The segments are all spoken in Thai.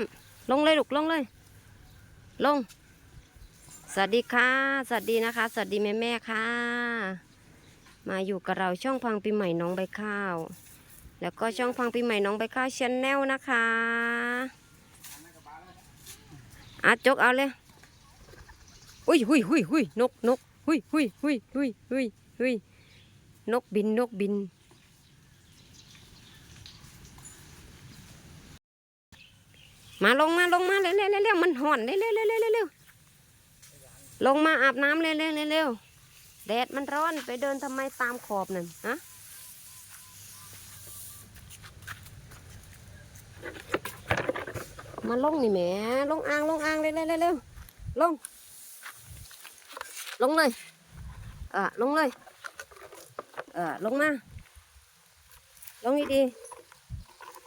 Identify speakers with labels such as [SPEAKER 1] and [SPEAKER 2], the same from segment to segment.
[SPEAKER 1] ำลงเลยลูกลงเลย ลง สวัสดีค่ะ สวัสดีนะคะ สวัสดีแม่แม่ค่ะ มาอยู่กับเราช่องพังปีใหม่น้องใบข้าว แล้วก็ช่องพังปีใหม่น้องใบข้าวชแนลนะคะอาจกเอาเลยอุ้ยหุยหุยหุยนกนกหุยหุยหุยหุยหุยหุยนกบินนกบิน มาลงมาลงมาเร็วเร็วเร็วเร็วมันห่อนเร็วเร็วเร็วเร็วลงมาอาบน้ำเร็วเร็วเร็วแดดมันร้อนไปเดินทำไมตามขอบนั่นฮะมาลงนี่แหมลงอ่างลงอ่างเร็วเร็วเร็วลง ลงเลยเออลงเลยเออลงมาลงดีดี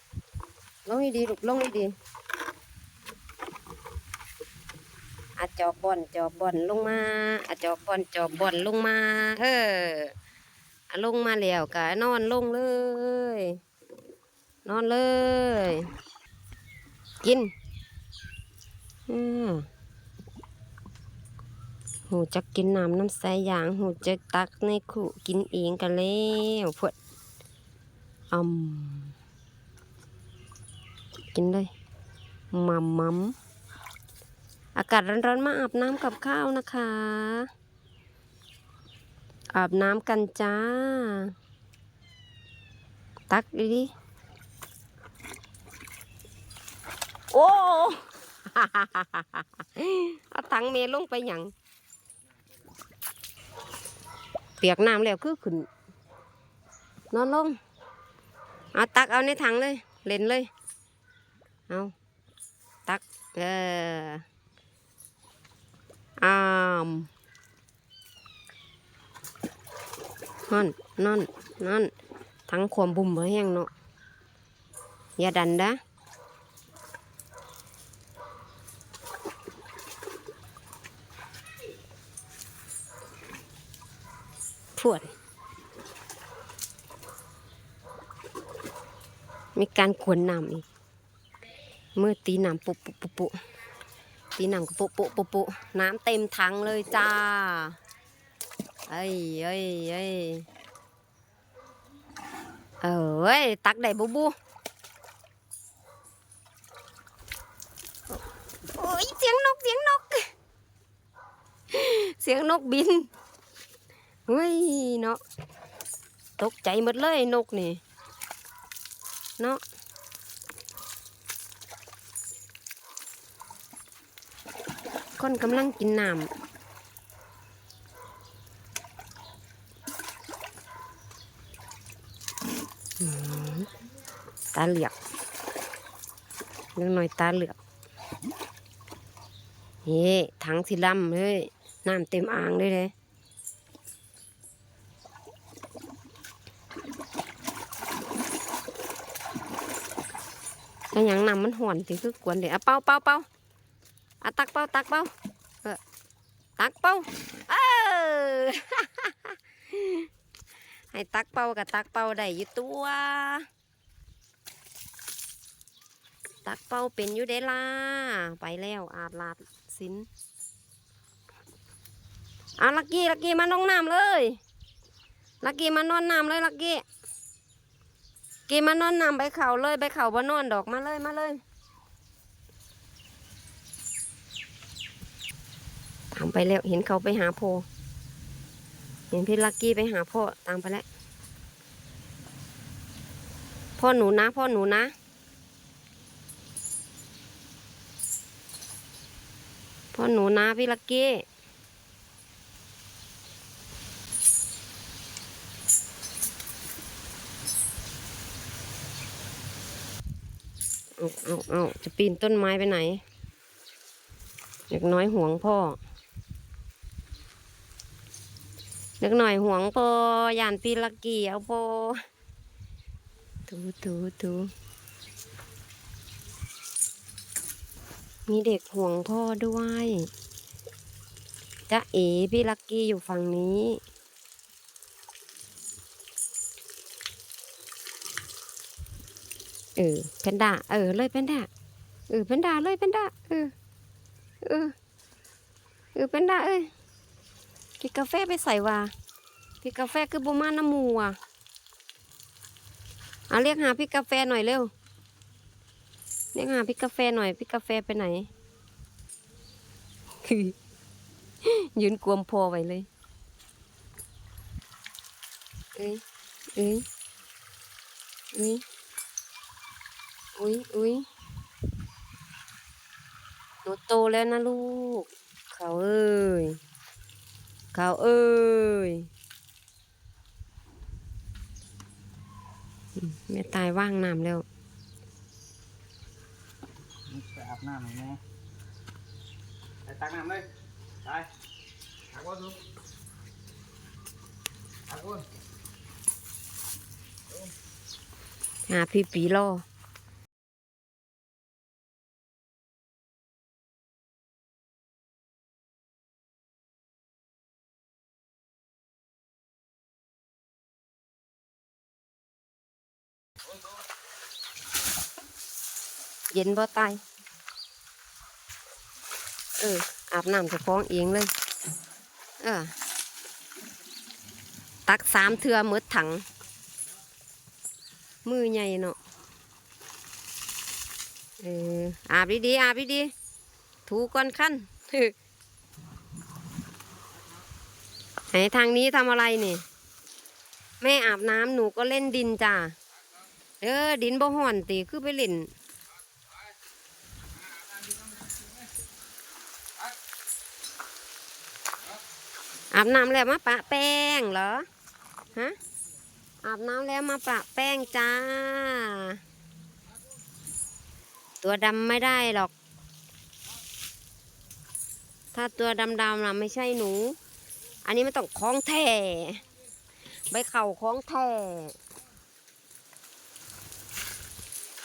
[SPEAKER 1] ๆลงดีดีๆลูกลงดีดีๆ อะ จอบบอนจอบบอนลงมาอะจอบบอนจอบบอนลงมา เอออะลงมาแล้วกะนอนลงเลย นอนเลย กินอืมหูจักกินน้ำน้ำใสอย่างหูจักตักในขู่กินเองกันแล้วพวดอืมกินเลยมัมมัม อากาศร้อนๆมาอาบน้ำกับข้าวนะคะ อาบน้ำกันจ้า ตักดิดิโอ้เอาถังเมลงไปหยังเปียกน้ำแล้วคือขึ้นนอนลง เอาตักเอาในถังเลย เล่นเลย เอาตัก เอออามนั่นนั่นนั่นทั้งความบุ่มมาแห้งเนาะอย่าดันนะพวดมีการขวนน้ำอีกเมื่อตีน้ำปุปุปุ ปุตีน้ำก็ปุปุปุปุน้ำเต็มถังเลยจ้า เอ้ยเอ้ยเอ้ยเอ้ยตักได้บูบูโอ้ยเสียงนกเสียงนก เสียงนกบินเฮ้ยเนาะตกใจหมดเลยนกนี่ เนาะ คนกำลังกินน้ำตาเหลือกเล็กน้อยตาเหลือกเฮ้ถังสิลำเลยน้ำเต็มอ่างเลยเลยแต่หยังน้ำมันห่อนติคือกวนเดี๋ยวเอาเป้าเป้าเป้า อะตักเป้าตักเป้าเออตักเป้าเออให้ตักเป้ากับตักเป้าได้อยู่ตัว ตักเป้าเป็นอยู่เดล่าไปแล้วอาบลาดสินอะลักกี้ลักกี้มานองน้ำเลยลักกี้มานอนน้ำเลยลักกี้กี้มานอนน้ำไปเข่าเลยไปเข่าบ่นอนดอกมาเลยมาเลย ตาม ไปแล้ว เห็นเขาไปหาโพ เห็นพี่ลักกี้ไปหาพ่อตามไปแล้ว พ่อหนูนะ พ่อหนูนะ พ่อหนูนะพี่ลักกี้เอาเอาเอาจะปีนต้นไม้ไปไหน เด็กน้อยห่วงพ่อ เด็กหน่อยห่วงพ่อยานปีละกี่เอาพ่อถูถูถูมีเด็กห่วงพ่อด้วยจ้าเอ๋พี่ลักกี้อยู่ฝั่งนี้เออแพนด้าเออเลยแพนด้าเออเป็นดาเลยเป็นดาเออเออเออเป็นดาเอ้ย กินกาแฟไปใส่ว่าพี่กาแฟคือบุมาน้ำมูว่ะเอาเรียกหาพี่กาแฟหน่อยเร็ว เรียกหาพี่กาแฟหน่อยพี่กาแฟไปไหน ยืนกวมพอไว้เลย เอ้ยเอ้ยเอ้ยอุ้ยอุ้ยหนูโตแล้วนะลูก เขาเอ้ย เขาเอ้ยอืมแม่ตายว่างน้ำแล้ว
[SPEAKER 2] ไปอาบน้ำหน่อยแม่ไปตักน้ำเลยไปตักก้นดูตักก้น
[SPEAKER 1] หาพี่ปีล่อ เย็นบ่ตายเออ อาบน้ำจะฟ้องเองเลย เออ ตักสามเทือมืดถัง มือใหญ่เนาะ เออ อาบดีๆอาบดีๆถูก่อนขั้นไหนทางนี้ทำอะไรนี่ แม่อาบน้ำหนูก็เล่นดินจ้า เออดินบ่ห่อนตีคือไปเล่นอาบน้ำแล้วมาปะแป้งเหรอฮะอาบน้ำแล้วมาปะแป้งจ้า ตัวดำไม่ได้หรอก ถ้าตัวดำๆน่ะไม่ใช่หนู อันนี้มันต้องคล้องแท้ใบเข่าคล้องแท้หึหึหึ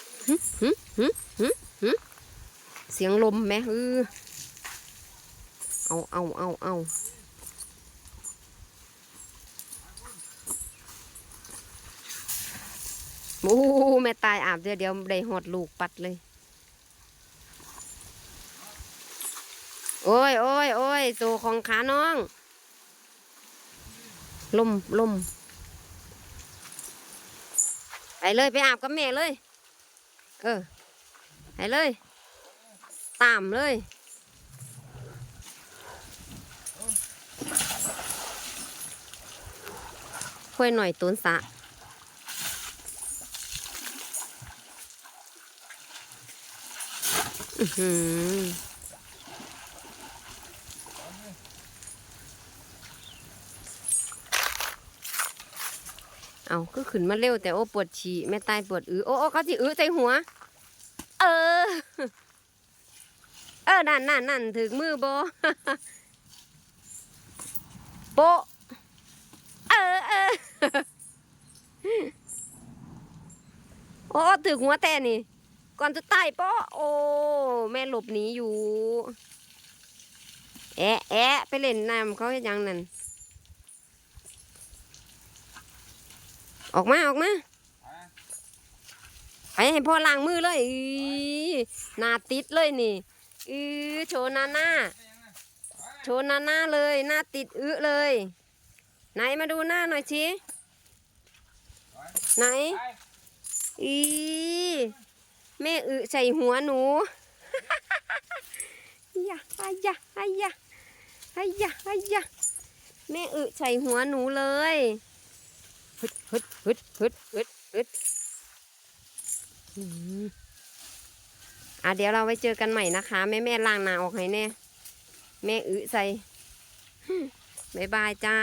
[SPEAKER 1] หึหึ เสียงลมไหมเออเอาเอาเอาเอาโอ้แม่ตายอาบเดี๋ยวเดี๋ยวได้หอดลูกปัดเลย โอ้ยโอ้ยโอ้ยสู่ของขาน้อง ลมลมไปเลยไปอาบกับแม่เลย เออไปเลยตามเลยค่อยหน่อยตุนสะอือหือ เอาก็ขึ้นมาเร็วแต่โอ้ปวดฉี่แม่ตายปวดอือโอ้โอ้เขาสิอือใจหัว เออ เออนั่นนั่นนั่นถึงมือโบโปเออเออโอ้ถึงหัวแต่นี่ ก่อนจะตายโปโอ้แม่หลบหนีอยู่ แอะแอะไปเล่นน้ำเขาเฮ็ดหยังนั่น ออกมาออกมาไปให้พ่อล้างมือเลยอีหน้าติดเลยนี่อือโชว์หน้าหน้าโชว์หน้าหน้าเลยหน้าติดอึเลย ไหนมาดูหน้าหน่อยชิไหน
[SPEAKER 2] ไป
[SPEAKER 1] อีแม่อึใส่หัวหนูยะอายะอายะอายะอายะแม่อึใส่หัวหนูเลย ฮึดฮึดฮึดฮึดฮึดฮึดอืออะเดี๋ยวเราไว้เจอกันใหม่นะคะ แม่แม่ล่างนาออกให้แน่ แม่อึใส่บายบายจ้า